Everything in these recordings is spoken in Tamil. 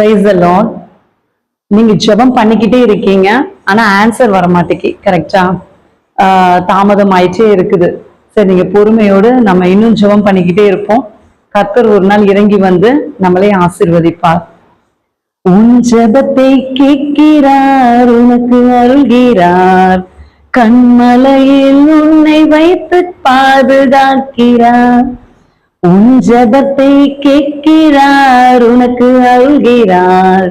பிரைஸ் அலோன் நீங்க ஜெபம் பண்ணிக்கிட்டே இருக்கீங்க ஆனா ஆன்சர் வர மாட்டேங்கி கரெக்டா தாமதம் ஆயிட்டே இருக்குது. சரி நீங்க பொறுமையோடு நம்ம இன்னும் ஜெபம் பண்ணிக்கிட்டே இருப்போம். கர்த்தர் ஒரு நாள் இறங்கி வந்து நம்மளை ஆசீர்வதிப்பார். உன் ஜெபத்தை கேட்கிறார் உனக்கு அருள்கிறார். கண்மலையில் உன்னை வைத்து பாதுகாக்கிறார். உன் ஜபத்தை கேட்கிறார் உனக்கு அழுகிறார்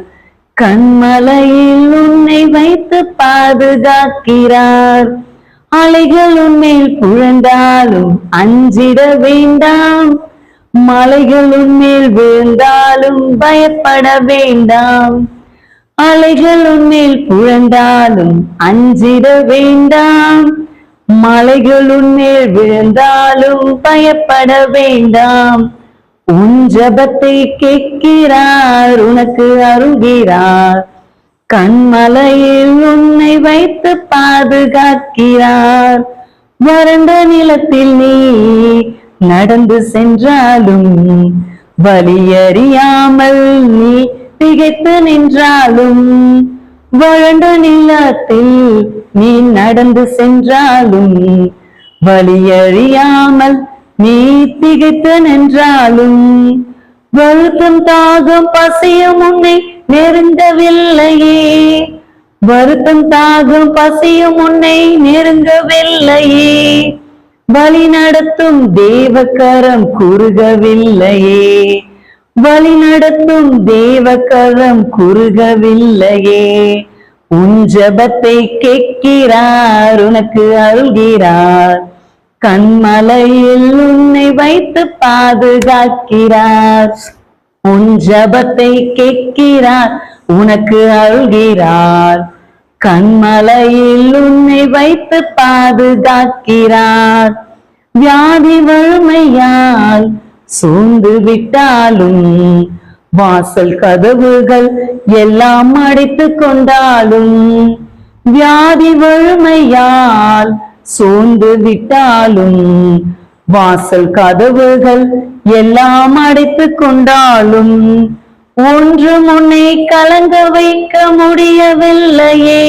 கண்மலையில் உன்னை வைத்து பாதுகாக்கிறார். அலைகள் உன்மேல் புழந்தாலும் அஞ்சிட வேண்டாம். மலைகள் உன்மேல் விழுந்தாலும் பயப்பட வேண்டாம். அலைகள் உன்மேல் புழந்தாலும் அஞ்சிட வேண்டாம். மலைகள் உன்மேல் விழுந்தாலும் பயப்பட வேண்டாம். உன் ஜபத்தை கேட்கிறார் உனக்கு அருகிறார். கண்மலையில் உன்னை வைத்து பாதுகாக்கிறார். வறண்ட நிலத்தில் நீ நடந்து சென்றாலும் வலியறியாமல் நீ திகைத்து நின்றாலும் வறண்ட நிலத்தில் நீ நடந்து சென்றாலும் வழியறியாமல் நீ திகைத்து நின்றாலும் வருத்தம் தாகம் பசியும் உன்னை நெருங்கவில்லையே. வருத்தம் தாகம் பசியும் உன்னை நெருங்கவில்லையே. வழி நடத்தும் தேவக்கரம் குறுகவில்லையே. வழி நடத்தும் தேவக்கரம் குறுகவில்லையே. உன் ஜபத்தை கேட்கிறார் உனக்கு அருள்கிறார். கண்மலையில் உன்னை வைத்து பாதுகாக்கிறார். உன் ஜபத்தை கேட்கிறார் உனக்கு அருள்கிறார். கண்மலையில் உன்னை வைத்து பாதுகாக்கிறார். வியாதி வறுமையால் சூழ்ந்து விட்டாலும் வாசல் கதவுகள் எல்லாம் அடைத்து கொண்டாலும் வியாதி வறுமையால் சூழ்ந்து விட்டாலும் வாசல் கதவுகள் எல்லாம் அடைத்து கொண்டாலும் ஒன்று முன்னை கலங்க வைக்க முடியவில்லையே.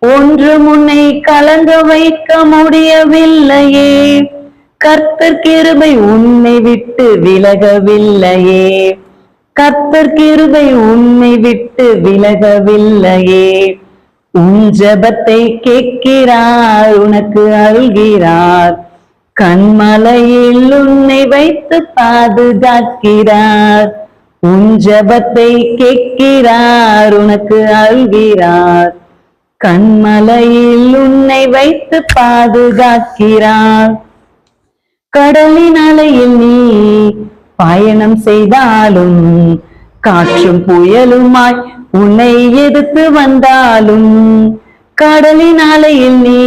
ஒன்று முன்னை கலங்க வைக்க முடியவில்லையே. கர்த்தர் கிருபை உன்னை விட்டு விலகவில்லையே. கர்த்தர் கிருபை உன்னை விட்டு விலகவில்லையே. உன் ஜபத்தை கேட்கிறார் உனக்கு அழுகிறார் கண்மலையில் உன்னை வைத்து பாதுகாக்கிறார். உன் ஜபத்தை கேட்கிறார் உனக்கு அழுகிறார் கண்மலையில் உன்னை வைத்து பாதுகாக்கிறார். கடலின் அலையில் நீ பயணம் செய்தாலும் காற்றும் புயலுமாய் உன்னை எதிர்த்து வந்தாலும் கடலின் அலையில் நீ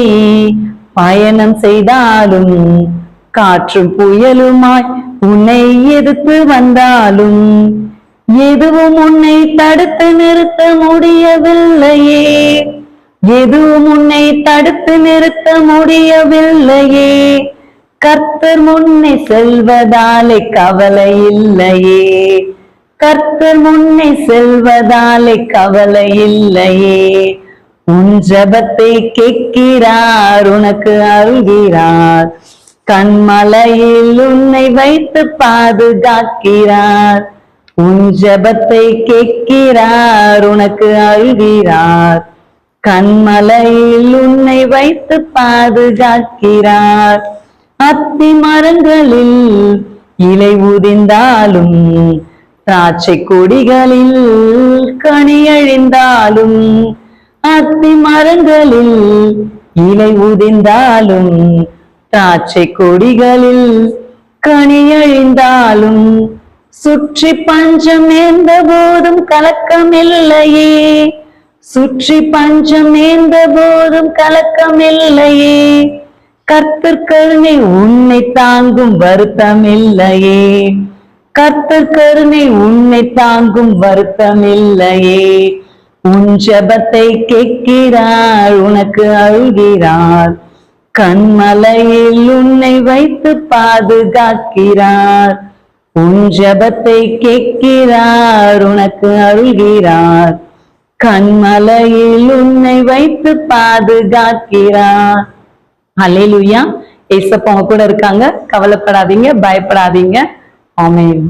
பயணம் செய்தாலும் காற்றும் புயலுமாய் உன்னை எதிர்த்து வந்தாலும் எதுவும் உன்னை தடுத்து நிறுத்த முடியவில்லையே. எதுவும் உன்னை தடுத்து நிறுத்த முடியவில்லையே. கர்த்தர் முன்னே செல்வதாலே கவலை இல்லையே. கர்த்தர் முன்னே செல்வதாலே கவலை இல்லையே. உன் ஜபத்தை கேட்கிறார் உனக்கு அருகிறார். கண்மலையில் உன்னை வைத்து பாதுகாக்கிறார். உன் ஜபத்தை கேட்கிறார் உனக்கு அழுகிறார் கண்மலையில் உன்னை வைத்து பாதுகாக்கிறார். அத்தி மரங்களில் இலை உதிர்ந்தாலும் திராட்சை கொடிகளில் கனி அழிந்தாலும் அத்தி மரங்களில் இலை உதிர்ந்தாலும் திராட்சை கொடிகளில் கனி அழிந்தாலும் சுற்றி பஞ்சம் எந்த போதும் கலக்கம் இல்லையே சுற்றி பஞ்சம் எந்த போதும் கலக்கம் இல்லையே கர்த்தர் கருணை உன்னை தாங்கும் வருத்தம் இல்லையே கர்த்தர் கருணை உன்னை தாங்கும் வருத்தம் இல்லையே உன் ஜபத்தை கேட்கிறார் உனக்கு அழுகிறார். கண்மலையில் உன்னை வைத்து பாதுகாக்கிறார். உன் ஜெபத்தை கேட்கிறார் உனக்கு அழுகிறார். கண்மலையில் உன்னை வைத்து பாதுகாக்கிறார். அல்லேலூயா ஏசப்பா உங்க கூட இருக்காங்க. கவலைப்படாதீங்க பயப்படாதீங்க. ஆமேன்